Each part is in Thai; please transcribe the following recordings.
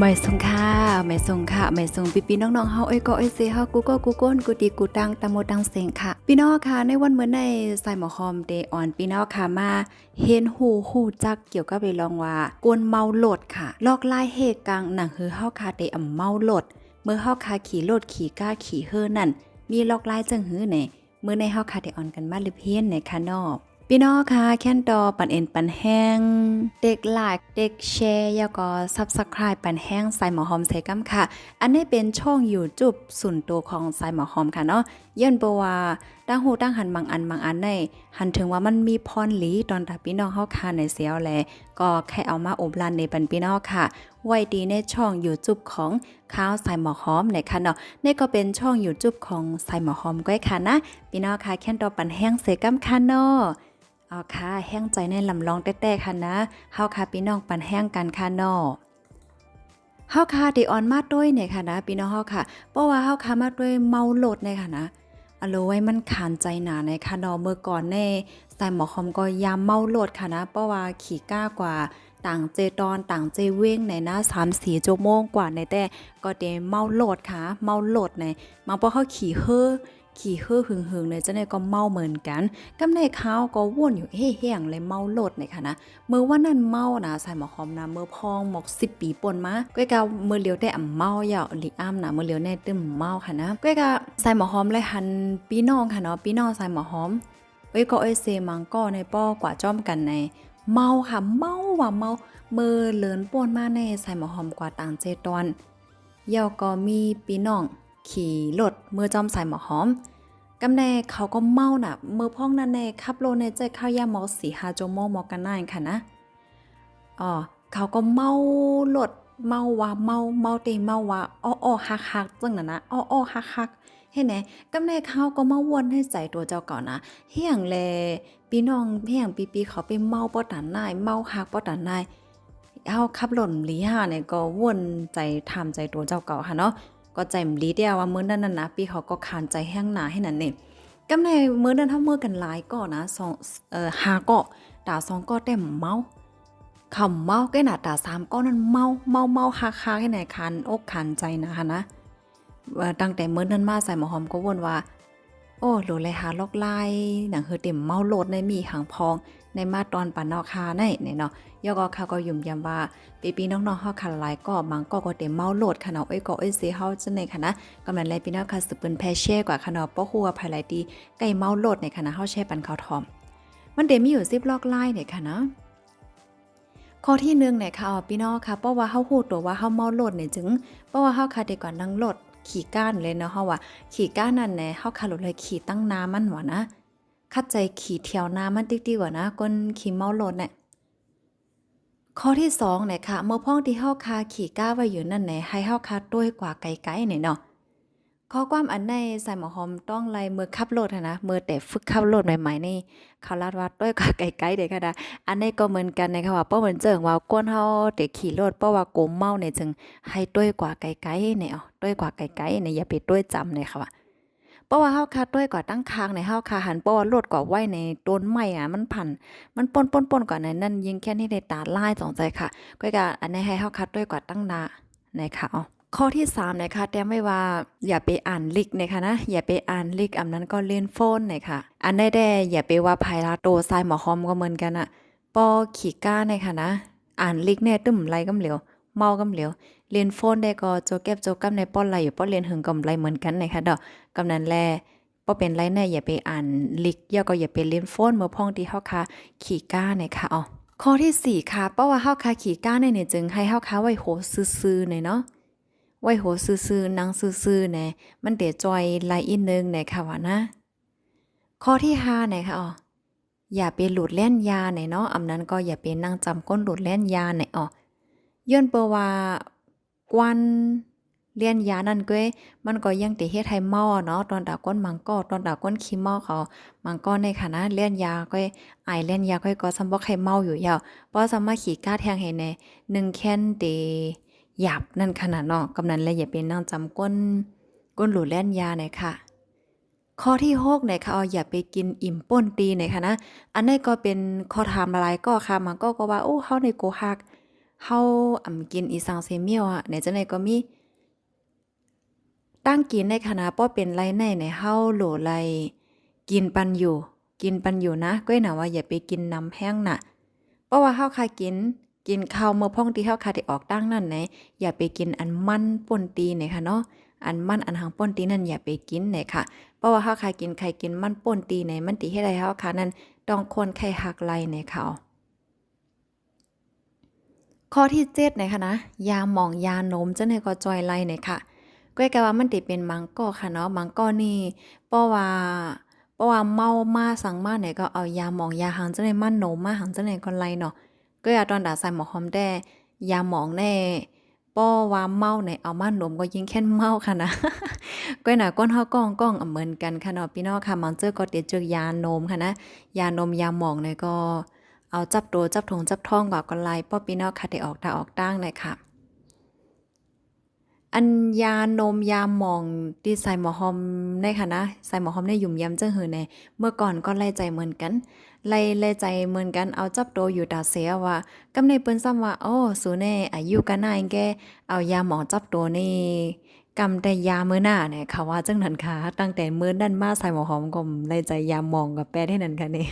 ไม่สงค่ะไม่สงค่ะไม่สงพี่พี่น้องๆเฮาเอ้ยก็เอ้ยเซเฮากูก็กูก้นกูดีกูตังตะโมตังเสงค่ะ พี่น้องค่ะในวันเหมือนในใส่หมอคอมเดออนพี่น้องค่ะมาเห็นหูหูจักเกี่ยวกับไปลองว่ากวนเมาโหลดค่ะ ลอกลายเหตุกลางหนังฮือเฮาค่ะเดอ่ำเมาโหลด เมื่อเฮาค่ะขี่โลดขี่ก้าขี่เฮอนั่น มีลอกลายจังหื้อไหนเมื่อในเฮาค่ะเดออนกันมาลิเพียนในค่ะนอก พี่น้องคะแค่นดอปันเอ็นปันแห้ง เด็กหลายเด็กแชร์แล้วก็ซับสไคร b e ปันแห้งใส่หมอหอมใส่กัมค่ะ อันนี้เป็นช่องอยู่จุบส่วนตัวของใส่หมอหอมค่ะเนาะเยื่นบว่าตั้งหูตั้งหันบางอันบางอันในหันถึงว่ามันมีพรหลีตอนถ้าพี่น้องเฮาค่ะในเสียวแลก็แค่เอามาอบลันในปันพี่น้องค่ะไว้ดีในช่องอยู่จุบของข้าวใส่หมอหอมในค่ะเนาะนี่ก็เป็นช่องอยู่จุบของใส่หมอหอมก้อยค่ะนะพี่น้องค่ะแค่นดอปันแห้งใส่กัมค่ะเนาะ เอาค่ะแห้งใจในลำลองแต้ๆค่ะนะเฮาค่ะพี่น้องปันแห้งกันค่ะนาะเฮาค่ะดีออนมาด้วยเนี่ยค่ะนะพี่น้องเฮาค่ะเพราะว่าเฮาค่ะมาด้วยเมาโหลดเนี่ยค่ะนะอโลไว้มันขานใจหนาในค่ะนาะเมื่อก่อนแน่ใส่หมอคอมก็ยามเมาโหลดค่ะนะเพราะว่าขี่ก้ากว่าต่างเจตอนต่างเจเว้งในนะ3 4ชั่วโมงกว่าในแต่ก็เดเมาโหลดค่ะ เมาโหลดในมาเพราะเขาขี่เฮ้อ ขี่เฮ้อหึงๆในจะได้ก็เมาเหมือนกันกำในข้าวก็ว่นอยู่เฮ่ๆเลยเมาโลดเลยค่ะนะเมื่อว่านั่นเมานะใส่หมอหอมนะเมื่อพองหมกสิบปีปนมาก้อยกาเมื่อเลียวได้อ่ำเมาเหยาหลีอ้ำนะเมื่อเลียวแน่ตึมเมาค่ะนะก้อยกาใส่หมอหอมเลยหันพี่น้องค่ะเนาะพี่น้องใส่หมอหอมเอ้ยก็เอ้ยเซมังก็ในป้อกว่าจ้อมกันในเมาค่ะเมาว่ะเมาเมื่อเลินป่นมาในใส่หมอหอมกว่าต่างเจตอนเยาก็มีพี่น้อง ขี่รถเมื่อจอมใส่หมอหอมกำแน่เขาก็เมาน่ะเมื่อพ่องนั่นแน่ขับโลในใจข้าวยามอสีหาโจโมมอกันนายค่ะนะอ๋อเขาก็เมาหลดเมาว่าเมาเมาเตเมาว่าอ้ออ้อฮักฮักจังน่ะนะอ้ออ้อฮักฮักเห็นไหมกำแน่เขาก็มาวนให้ใจตัวเจ้าก่อนนะเฮียงแลพี่น้องเฮียงปีปีเขาไปเมาป้อตันนายเมาฮักป้อตันนายเอาขับหล่นหลีห่าเนี่ยก็วนใจทำใจตัวเจ้าเก่าค่ะเนาะ ก็ใจมลีเดียวว่ามื้อนั้นน่ะนะพี่เขาก็คานใจแห้งหนาให้นั่นนี่กำในมื้อนั้นถ้ามื้อกันหลายก็นะสองเอ่อหาก็ตาสองก็เต็มเมาคำเมาแก่หน้าตาสามก็นั่นเมาเมาเมาคาคาให้ไหนคันอกคันใจนะคะนะตั้งแต่มื้อนั้นมาใส่หมอหอมก็วนว่า โอ้โหเลยหาลอกไลายหนังเฮอเต็มเมาโลดในมีหางพอง ในมาตอนปานนอกคาในเนี่ยเนาะยอก็ค่ะก็ยุ่มยำว่าปีปีน้องๆเฮาคันหลายก็มังก็ก็เต็มเมาโหลดค่ะเนาะเอ้ยก็เอ้ยสิเฮาจังได๋ค่ะนะกำลังไลพี่น้องค่ะสืบเปิ้นแพเช่กว่าค่ะเนาะบ่ฮู้ว่าภายหลายดีไก่เมาโหลดในค่ะนะเฮาแช่ปันข้าวทอม มันเต็มมีอยู่10ลอกไลายเนี่ยค่ะนะข้อที่1เนี่ยค่ะพี่น้องค่ะเพราะว่าเฮาฮู้ตัวว่าเฮาเมาโหลดเนี่ยจึงเพราะว่าเฮาค่ะได้ก่อนนั่งรถขี่ก้านเลยเนาะเฮาว่าขี่ก้านนั่นแหละเฮาค่ะรถเลยขี่ตั้งน้ามันหวะนะ คัดใจขี่เที่ยวน้ามันติ๊กๆว่านะก้นขี่เมาโหลดเนี่ยข้อที่2เนี่ยค่ะเมื่อพ่องที่เฮาคาขี่ก้าไว้อยู่นั่นแหละให้เฮาคาด้วยกว่าไกลๆเนี่ยเนาะข้อความอันในใส่หมอหอมต้องไล่มือขับรถนะมือแต่ฝึกขับรถใหม่ๆนี่เขาลาดว่าด้วยกว่าไกลๆเด้ค่ะนะอันนี้ก็เหมือนกันนะคะว่าเป้าเหมือนเจิงว่าก้นเฮาเด็กขี่รถเพราะว่าโกมเมาเนี่ยจึงให้ด้วยกว่าไกลๆเนี่ยเอาด้วยกว่าไกลๆเนี่ยอย่าไปด้วยจำเลยค่ะว่า เพราะว่าเฮาคาด้วยกว่าตั้งคางในเฮาคาหันเพราะว่ารถกว่าไว้ในต้นไม้อะมันพันมันปนปนปนกว่าในนั่นยิงแค่นี้ในตาลายสองใจค่ะก็กะอันนี้ให้เฮาคัดด้วยกว่าตั้งนานะคะอ๋อข้อที่3นะคะแต้มไว้ว่าอย่าไปอ่านลิกนะคะนะอย่าไปอ่านลิกอันนั้นก็เล่นโฟนนะคะอันได้แด่อย่าไปว่าภายลาโตทรายหมอคอมก็เหมือนกันอะปอขี่ก้านะคะนะอ่านลิกเนี่ยตึ้มไรกำเหลียว เมากำเหลียวเรียนโฟนได้ก็โจเก็บโจกำในป้อนไหลอยู่ป้อนเรียนหึงกำไรเหมือนกันนะคะดอกกำนั้นแลบ่เป็นไรแน่อย่าไปอ่านลิกย่อก็อย่าไปเล่นโฟนเมื่อพ่องที่เฮาคาขี่ก้าเนี่ยค่ะอ๋อข้อที่ 4 ค่ะเพราะว่าเฮาคาขี่ก้าเนี่ยจึงให้เฮาคาไว้โหซื่อๆหน่อยเนาะไว้โหซื่อๆนังซื่อๆแหน่ยมันเดี๋ยวจอยไลอีกนึงเนี่ยค่ะว่านะ ข้อที่5เนี่ยค่ะอ๋ออย่าไปหลุดเล่นยาเนี่ยเนาะอำนั้นก็อย่าไปนั่งจำก้นหลุดเล่นยาเนี่ยอ๋อ ย้อนเปว่ากวนเลียนยานั่นก็มันก็ยังติเฮ็ดให้เมาอเนาะตอนดาก้นมังก็ตอนดาก้นขี้เมาเขามังก็ในคณะเล่นยาก็ไอายเล่นยาก็ก็สำบ่ให้เมาอยู่ยาวเพราะสามารถขี่ก้าแทงให้แน่หนึ่งแค้นเดหยาบนั่นขนาดเนาะกำนันเลยอย่าเป็นนั่งจำก้นก้นหลูเล่นยาหน่อยค่ะ ข้อที่6เนี่ยค่ะเอาอย่าไปกินอิ่มป่นตีหน่อยค่ะนะ อันนี้ก็เป็นข้อถามหลายก็ค่ะมันก็ก็ว่าโอ้เฮาในโกฮัก เฮาอ่ำกินอีสังเซเมียวอะไหนจังได๋ก็มีตั้งกินในคณะป้อเป็นไรในในเฮาโหลไรกินปันอยู่ กินปันอยู่นะก้อยหนาว่าอย่าไปกินน้ำแห้งน่ะเพราะว่าเฮาคากิน กินข้าวเมื่อพ่องที่เฮาคาได้ออกตั้งนั่นไหนอย่าไปกินอันมันป่นตีเนี่ยค่ะเนาะอันมันอันหางป่นตีนั่นอย่าไปกินเนี่ยค่ะเพราะว่าเฮาคากินไข่กินมันป่นตีในมันตีให้ได้เฮาคานั้นต้องคนไข่หักไหลเนี่ยค่ะ ข้อที่7นะคะนะยาหมองยานมจังได๋ก็จอยไหลเนี่ยค่ะก้อยกะว่ามันติเป็นมังก้ค่ะเนาะมังก้นี่เพราะว่าเพราะว่าเมามาสั่งมาเนี่ยก็เอายาหมองยาหังจังได๋มันโนมาหังจังได๋ก็ไลเนาะก็อย่าตอนดาใส่หมอหอมแด้ยาหมองแน่เพราว่าเมาเนี่ยเอามาหนมก็ยิ่งแค่นเมาค่ะนะก้อยน่ะก้นเฮาก้องก้องเหมือนกันค่ะเนาะพี่น้องค่ะมันเจอก็เตียเจอยานมค่ะนะยานมยาหมองเนี่ยก็ เอาจับตัวจับถงจับท้องกว่าก็ไลป้อพี่น้องค่ะได้ออกตาออกตั้งเลยค่ะ อันยานมยาหมองที่ใส่หมอหอมในค่ะนะใส่หมอหอมในหยุ่มยำเจังหือในเมื่อก่อนก็ไล่ใจเหมือนกัน ไล่ไล่ใจเหมือนกันเอาจับโตอยู่ตาเสียว่ากำในเปิ้นซ้ำว่าโอ้สูแน่อายุกันนายแกเอายาหมอจับโตนี่ กำแต่ยาเมื้อหน้าเนี่ยค่ะว่าจังนั้นค่ะตั้งแต่เมื้อนั้นมาใส่หมอหอมก็ไล่ใจยามองกับแปดให้นั่นค่ะนี่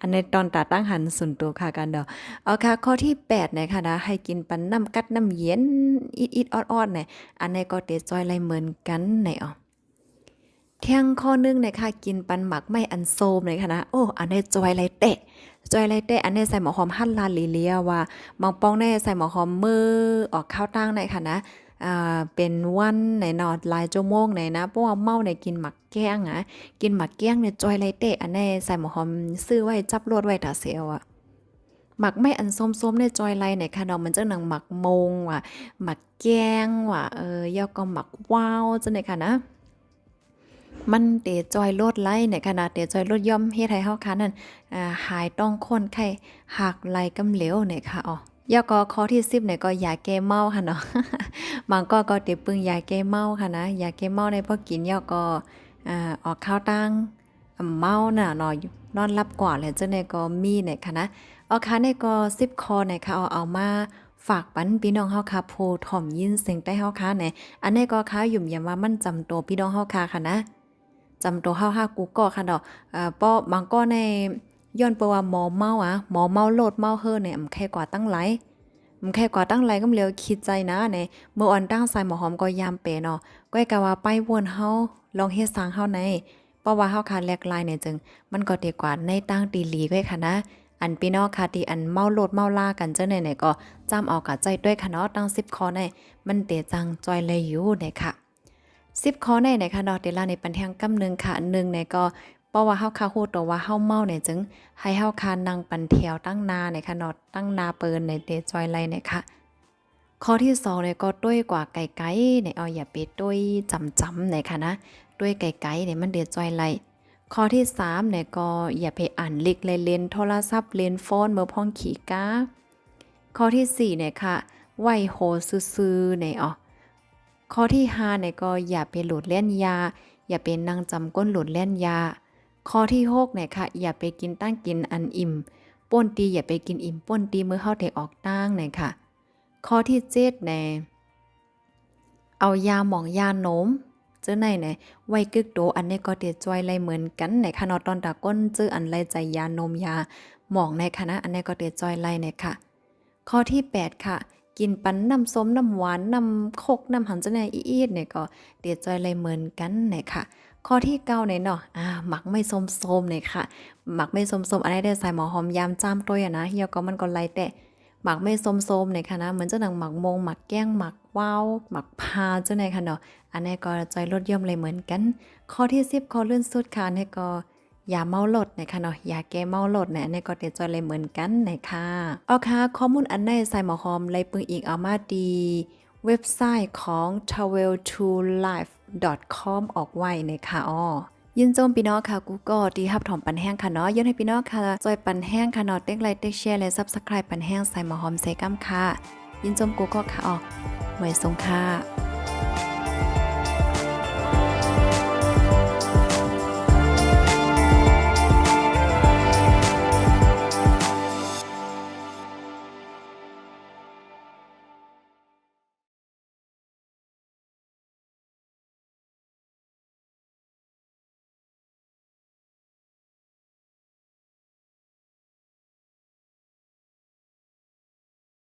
อันในตอนตาตั้งหันส่วนตัวค่ะกันเดอเอาค่ะข้อที่8นะคะนะให้กินปันน้ำกัดน้ำเย็นอิดๆออดๆเนี่ยอันในก็เตจอยไรเหมือนกันไหนอ๋อเที่ยงข้อหนึงนะคะกินปันหมักไม่อันโซมเลยค่ะนะโอ้อันนี้จอยไรเตะจอยไรเตะอันนี้ใส่หมอหอมหั่นลาลีเลียว่าบางปองแน่ใส่หมอหอมมือออกข้าวตั้งในค่ะนะ เป็นวันไหนนอดลายชั่วโมงไหนนะเพราะว่าเมาในกินหมักแก้งอะกินหมักแก้งเนี่ยจอยไรเตะอันนี้ใส่หมอหอมซื้อไว้จับรวดไว้ตาเสียวอะหมักไม่อันส้มๆในจอยไลเนี่ยค่ะเนาะมันจะหนังหมักมงว่ะหมักแกงว่ะเออยอก็หมักว้าวจังได๋ค่ะนะมันเตจอยลดไล่ในขณะเตจอยลดย่อมเฮ็ดให้เฮาค่ะนั่นหายต้องคนไข้หักไหลกำเหลวเนี่ยค่ะอ๋อ ยอก็ข้อที่10เนี่ยก็ยาแก้เมาค่ะเนาะบางก็ก็เตปึงยาแก้เมาค่ะนะยาแก้เมาในพอกินยอก็อ่าออกข้าวตังเมาน่ะนาะนอนหลับกว่าแล้วจังได๋ก็มีเนี่ยค่ะนะเอาค่ะในก็10คอในค่ะเอาเอามาฝากปันพี่น้องเฮาค่ะโพถ่อมยินเสียงใต้เฮาค่ะในอันนี้ก็ค่ะยุ่มยามว่ามันจำตัวพี่น้องเฮาค่ะค่ะนะจำตัวเฮาค่ะกูก็ค่ะดอกอ่าป้อบางก็ใน ย้อนเปว่าหมอเมาอะหมอเมาโลดเมาเฮอเนี่ยอำแค่กว่าตั้งหลายอำแค่กว่าตั้งหลายก็เหลียวคิดใจนะในเมื่ออ่อนตั้งใส่หมอหอมก็ยามเปเนาะก็กะว่าไปวนเฮาลองเฮ็ดสร้างเฮาในเพราะว่าเฮาค่ะแลกลายเนี่ยจึง มันก็ดีกว่าในตั้งตีลีไว้ค่ะนะอันพี่น้องค่ะที่อันเมาโลดเมาล่ากันเจ้าไหนไหนก็จำเอากะใจด้วยค่ะเนาะตั้ง10คอในมันเตจังจอยเลยอยู่เนี่ยค่ะ10คอในไหนค่ะเนาะเดยวลาในปันแทงกำหนึงค่ะหนึ่งในก็ ราะว่าเฮาคาฮู้ตัวว่าเฮาเมาเนี่ยจึงให้เฮาคานั่งปันแถวตั้งนาเนี่ยค่ะเนาะตั้งนาเปินในเดจอยไลเนี่ยค่ะข้อที่2เนี่ยก็ด้วยกว่าไก่ๆเนี่ยเอาอย่าไปด้วยจำๆเนี่ยค่ะนะด้วยไก่ๆเนี่ยมันเดจอยไลข้อที่3เนี่ยก็อย่าไปอ่านลิกเลยเลนโทรศัพท์เลนโฟนเมื่อพ้องขี่ก้าข้อที่4เนี่ยค่ะไหวโหซื่อๆเนี่ยอ๋อข้อที่5เนี่ยก็อย่าไปหลุดเล่นยา อย่าเป็นนั่งจำก้นหลุดเล่นยา ข้อที่6เนี่ยค่ะ อย่าไปกินตั้งกินอันอิ่มป่นตีอย่าไปกินอิ่มป่นตีเมื่อเข้าได้ออกตั้งเนี่ยค่ะ ข้อที่7เนี่ยเอายาหมองยาโนมเจ้าไหนเนี่ยไว้กึกโตอันนี้ก็เตียจอยไรเหมือนกันในคณะตอนตาก้นเจ้ออันไรใจยานมยา หมองในคณะอันนี้ก็เตียจอยไรเนี่ยค่ะ ข้อที่ 8 ค่ะ กินปันน้ำส้มน้ำหวานน้ำโคกน้ำหันเจ้าไหนอีดเนี่ยก็เตียจอยไรเหมือนกันเนี่ยค่ะ ข้อที่เก้าเนี่ยเนาะอ่าหมักไม่ส้มๆเนี่ยค่ะ หมักไม่ส้มๆอันนี้ได้ใส่หมอหอมยามจ้ามตัวอะนะเฮียก็มันก็ไรแต่หมักไม่ส้มๆเนี่ยค่ะนะเหมือนจ้าหนังหมักมงหมักแก้งหมักว้าวหมักพาเจ้าไหนค่ะเนาะอันนี้ก็จอยลดย่อมเลยเหมือนกัน ข้อที่10ข้อเลื่อนสุดค่ะนี่ก็อย่าเมาหลดนะคะเนาะอย่าแก้เมาหลดเนี่ยอันนี้ก็เตจอยเลยเหมือนกันนะคะเอาค่ะข้อมูลอันในใส่หมอหอมเลยปึงอีกเอามาดี เว็บไซต์ของ travel to life com ออกไว้นะคะอ้อยินโจมพี่น้องค่ะกูก็ดีฮับถอมปันแห้งค่ะเนาะย้อนให้พี่น้องค่ะจอยปันแห้งค่ะเนาะเต็กไลค์เต็กแชร์และซับสไครป์ปันแห้งใส่หมอหอมใส่กัมค่ะ ยินโจมกูก็ค่ะอ๋อไว้ทรงค่ะ